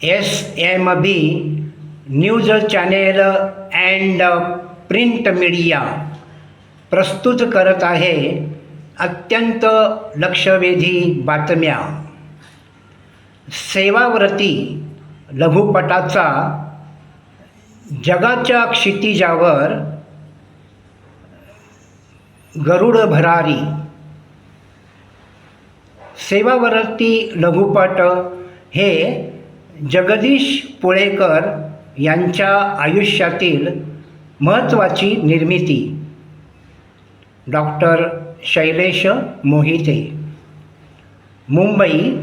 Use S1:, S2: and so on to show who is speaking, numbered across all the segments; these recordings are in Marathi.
S1: S M B news channel and print media प्रस्तुत करत आहे अत्यंत लक्षवेधी बातम्या. सेवाव्रती लघुपटाचा जगाच्या क्षितिजावर गरुड भरारी. सेवाव्रती लघुपट हे जगदीश पुळेकर यांच्या आयुष्यातील महत्त्वाची निर्मिती. डॉक्टर शैलेश मोहिते. मुंबई.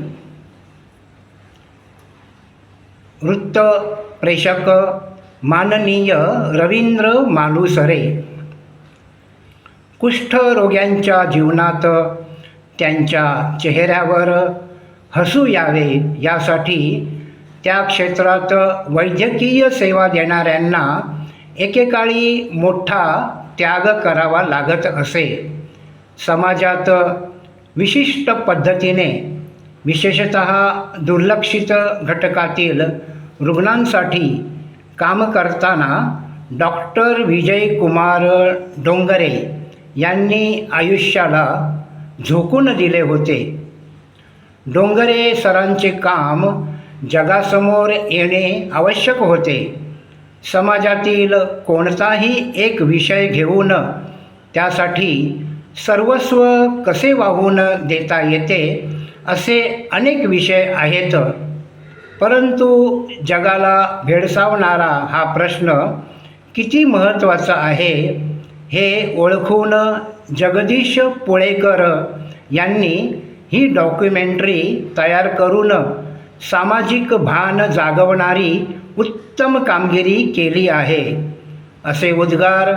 S1: वृत्त प्रेषक माननीय रवींद्र मालुसरे. कुष्ठरोग्यांच्या जीवनात त्यांच्या चेहऱ्यावर हसू यावे यासाठी त्या क्षेत्रात वैद्यकीय सेवा देणाऱ्यांना एकेकाळी मोठा त्याग करावा लागत असे. समाजात विशिष्ट पद्धतीने विशेषत दुर्लक्षित घटकातील रुग्णांसाठी काम करताना डॉक्टर विजय कुमार डोंगरे यांनी आयुष्याला झोकून दिले होते. डोंगरे सरांचे काम जगासमोर येणे आवश्यक होते. समाजातील कोणताही एक विषय घेऊन त्यासाठी सर्वस्व कसे वाहून देता येते असे अनेक विषय आहेत. परंतु जगाला भेडसावणारा हा प्रश्न किती महत्त्वाचा आहे हे ओळखून जगदीश पुळेकर यांनी ही डॉक्युमेंटरी तयार करून सामाजिक भान जागवणारी उत्तम कामगिरी केली आहे. असे उद्गार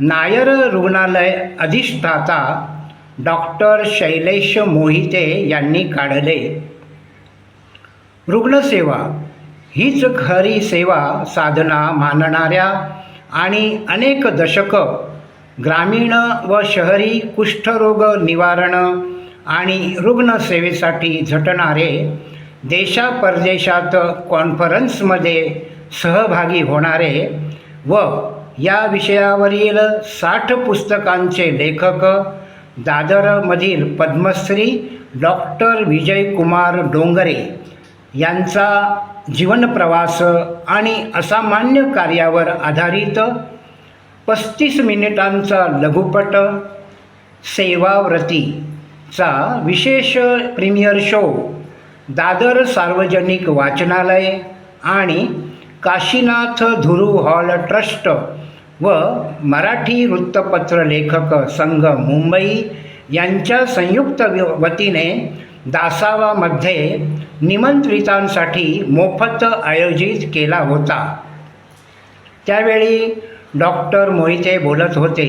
S1: नायर रुग्णालय अधिष्ठाता डॉक्टर शैलेश मोहिते यांनी काढले. रुग्णसेवा हीच खरी सेवा साधना मानणाऱ्या आणि अनेक दशकं ग्रामीण व शहरी कुष्ठरोग निवारण आणि रुग्णसेवेसाठी झटणारे देशापरदेशात कॉन्फरन्समध्ये सहभागी होणारे व या विषयावरील साठ पुस्तकांचे लेखक दादरमधील पद्मश्री डॉक्टर विजयकुमार डोंगरे यांचा जीवनप्रवास आणि असामान्य कार्यावर आधारित पस्तीस मिनिटांचा लघुपट सेवाव्रतीचा विशेष प्रीमियर शो दादर सार्वजनिक वाचनालय आणि काशीनाथ धुरू हॉल ट्रस्ट व मराठी वृत्तपत्र लेखक संघ मुंबई यांच्या संयुक्त वतीने दासावामध्ये निमंत्रितांसाठी मोफत आयोजित केला होता. त्यावेळी डॉक्टर मोहिते बोलत होते.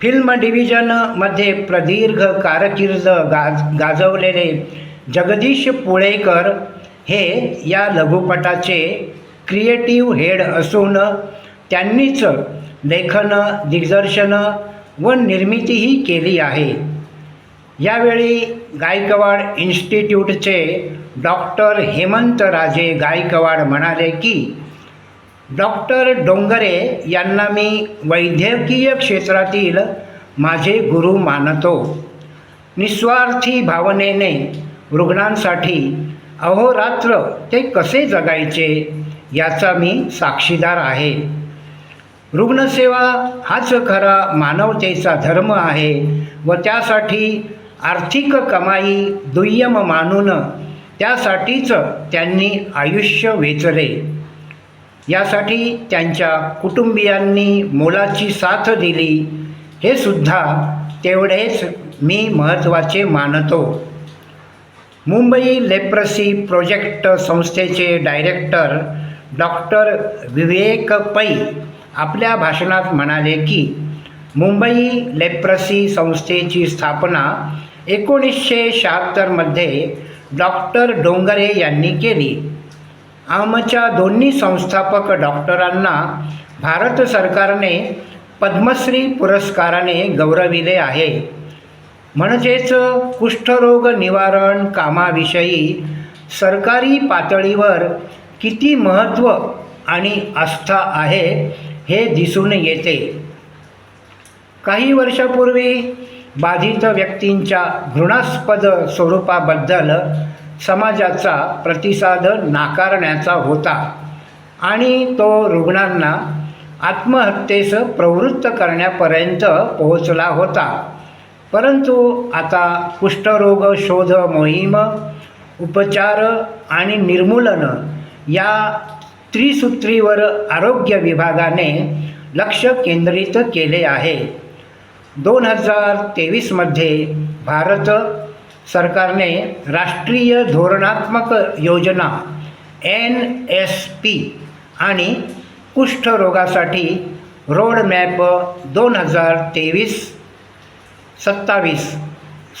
S1: फिल्म डिव्हिजनमध्ये प्रदीर्घ कारकीर्द गाज गाजवलेले जगदीश पुळेकर हे या लघुपटाचे क्रिएटिव्ह हेड असून त्यांनीच लेखन दिग्दर्शन व निर्मितीही केली आहे. यावेळी गायकवाड इन्स्टिट्यूटचे डॉक्टर हेमंत राजे गायकवाड म्हणाले की डॉक्टर डोंगरे यांना मी वैद्यकीय क्षेत्रातील माझे गुरु मानतो. निस्वार्थी भावनेने रुग्णांसाठी अहोरात्र ते कसे जगायचे? याचा मी साक्षीदार आहे. रुग्णसेवा हाच खरा मानवतेचा धर्म आहे व त्यासाठी आर्थिक कमाई दुय्यम मानून त्यासाठीच त्यांनी आयुष्य वेचले. यासाठी त्यांच्या कुटुंबियांनी मोलाची साथ दिली. हे सुद्धा तेवढेच मी महत्त्वाचे मानतो. मुंबई लेप्रसी प्रोजेक्ट संस्थेचे डायरेक्टर डॉक्टर विवेक पै आपल्या भाषणात म्हणाले की मुंबई लेप्रसी संस्थेची स्थापना एकोणीसशे शहात्तरमध्ये डॉक्टर डोंगरे यांनी केली. आमच्या दोन्ही संस्थापक डॉक्टरांना भारत सरकारने पद्मश्री पुरस्काराने गौरविले आहे. म्हणजेच कुष्ठरोग निवारण कामाविषयी सरकारी पातळीवर किती महत्त्व आणि आस्था आहे हे दिसून येते. काही वर्षापूर्वी बाधित व्यक्तींच्या घृणास्पद स्वरूपाबद्दल समाजाचा प्रतिसाद नाकारण्याचा होता आणि तो रुग्णांना आत्महत्येस प्रवृत्त करण्यापर्यंत पोहोचला होता. परंतु आता कुष्ठरोग शोध मोहीम उपचार आणि निर्मूलन या त्रिसूत्रीवर आरोग्य विभागाने लक्ष केंद्रित केले आहे. दोन हजार तेवीसमध्ये भारत सरकारने राष्ट्रीय धोरणात्मक योजना एन एस पी आणि कुष्ठरोगासाठी रोडमॅप दोन हजार तेवीस सत्तावीस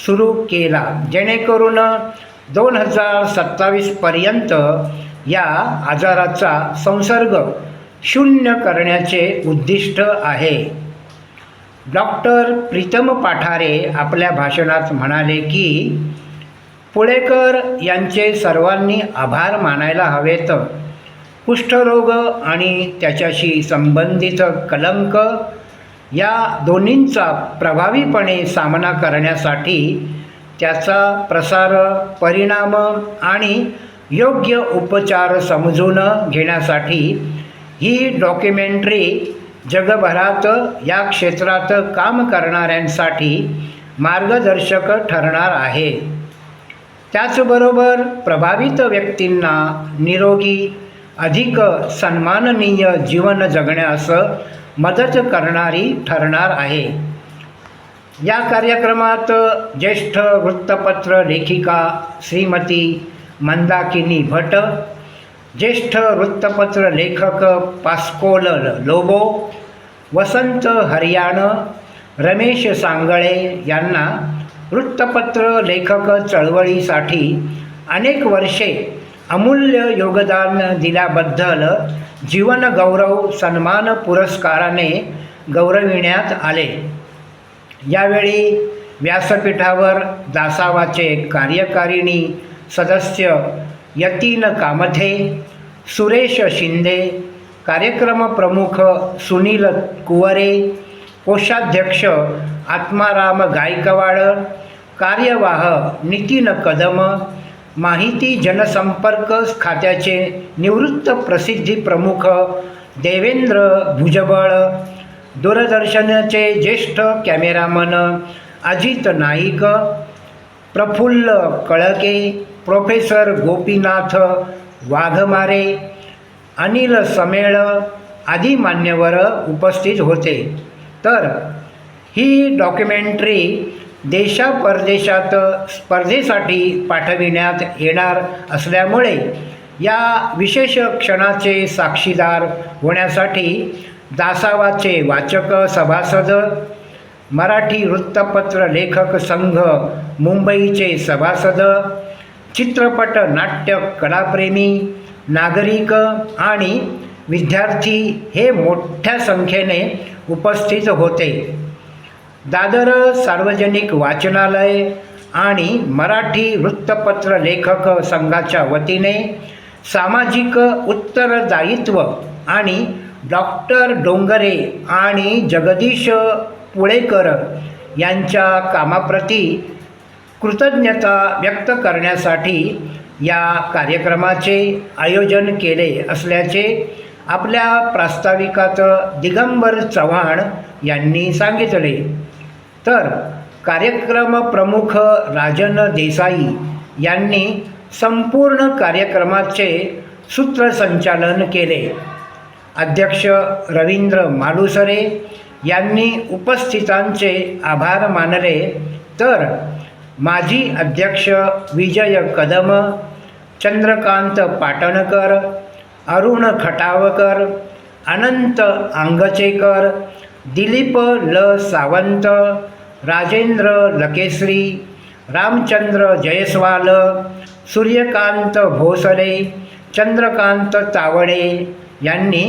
S1: सुरू केला. जेणेकरून दोन हजार सत्तावीसपर्यंत या आजाराचा संसर्ग शून्य करण्याचे उद्दिष्ट आहे. डॉक्टर प्रीतम पाठारे आपल्या भाषणात म्हणाले की पुळेकर यांचे सर्वांनी आभार मानायला हवेत. कुष्ठरोग आणि त्याच्याशी संबंधित कलंक या दोन्हींचा प्रभावीपणे सामना करण्यासाठी त्याचा प्रसार परिणाम आणि योग्य उपचार समजून घेण्यासाठी ही डॉक्युमेंटरी जगभरात या क्षेत्रात काम करणाऱ्यांसाठी मार्गदर्शक ठरणार आहे. त्याचबरोबर प्रभावित व्यक्तींना निरोगी अधिक सन्माननीय जीवन जगण्यास मदत करणारी ठरणार आहे. या कार्यक्रमात ज्येष्ठ वृत्तपत्र लेखिका श्रीमती मंदाकिनी भट ज्येष्ठ वृत्तपत्र लेखक पास्कोल लोबो वसंत हरियाण रमेश सांगळे यांना वृत्तपत्र लेखक चळवळीसाठी अनेक वर्षे अमूल्य योगदान दिल्याबद्दल जीवनगौरव सन्मान पुरस्काराने गौरविण्यात आले. यावेळी व्यासपीठावर दासावाचे कार्यकारिणी सदस्य यतीन कामथे सुरेश शिंदे कार्यक्रम प्रमुख सुनील कुवरे कोषाध्यक्ष आत्माराम गायकवाड कार्यवाह नितीन कदम माहिती जनसंपर्क खात्याचे निवृत्त प्रसिद्धी प्रमुख देवेंद्र भुजबळ दूरदर्शनचे ज्येष्ठ कॅमेरामन अजित नाईक प्रफुल्ल कळके प्रोफेसर गोपीनाथ वाघमारे अनिल समेळ आदी मान्यवर उपस्थित होते. तर ही डॉक्युमेंटरी देशा परदेशात स्पर्धेसाठी पाठविण्यात येणार असल्यामुळे या विशेष क्षणाचे साक्षीदार होण्यासाठी दासावाचे वाचक सभासद मराठी वृत्तपत्र लेखक संघ मुंबईचे सभासद चित्रपट नाट्य कलाप्रेमी नागरिक आणि विद्यार्थी हे मोठ्या संख्येने उपस्थित होते. दादर सार्वजनिक वाचनालय आणि मराठी वृत्तपत्र लेखक संघाच्या वतीने सामाजिक उत्तरदायित्व आणि डॉक्टर डोंगरे आणि जगदीश पुळेकर यांच्या कामाप्रती कृतज्ञता व्यक्त करण्यासाठी या कार्यक्रमाचे आयोजन केले असल्याचे आपल्या प्रास्ताविकात दिगंबर चव्हाण यांनी सांगितले. तर कार्यक्रम प्रमुख राजन देसाई यांनी संपूर्ण कार्यक्रमाचे सूत्रसंचालन केले. अध्यक्ष रवींद्र मालुसरे यांनी उपस्थितांचे आभार मानले. तर माजी अध्यक्ष विजय कदम चंद्रकांत पाटणकर अरुण खटावकर अनंत आंगचेकर दिलीप ल सावंत राजेंद्र लकेश्री रामचंद्र जयस्वाल सूर्यकांत भोसले चंद्रकांत तावडे यांनी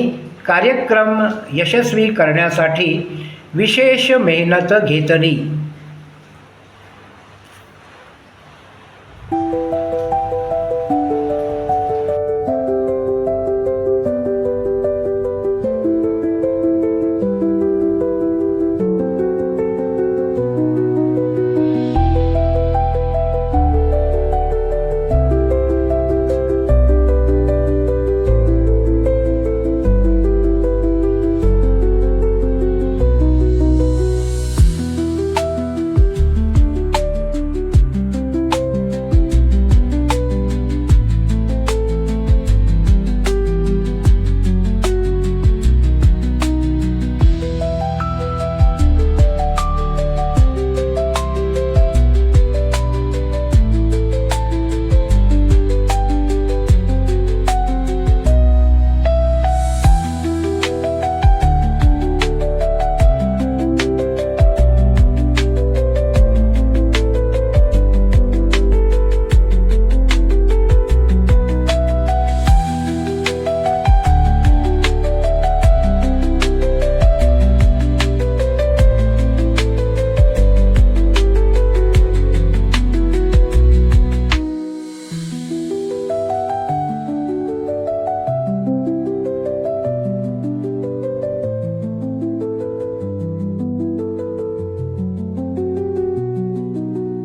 S1: कार्यक्रम यशस्वी करण्यासाठी विशेष मेहनत घेतली.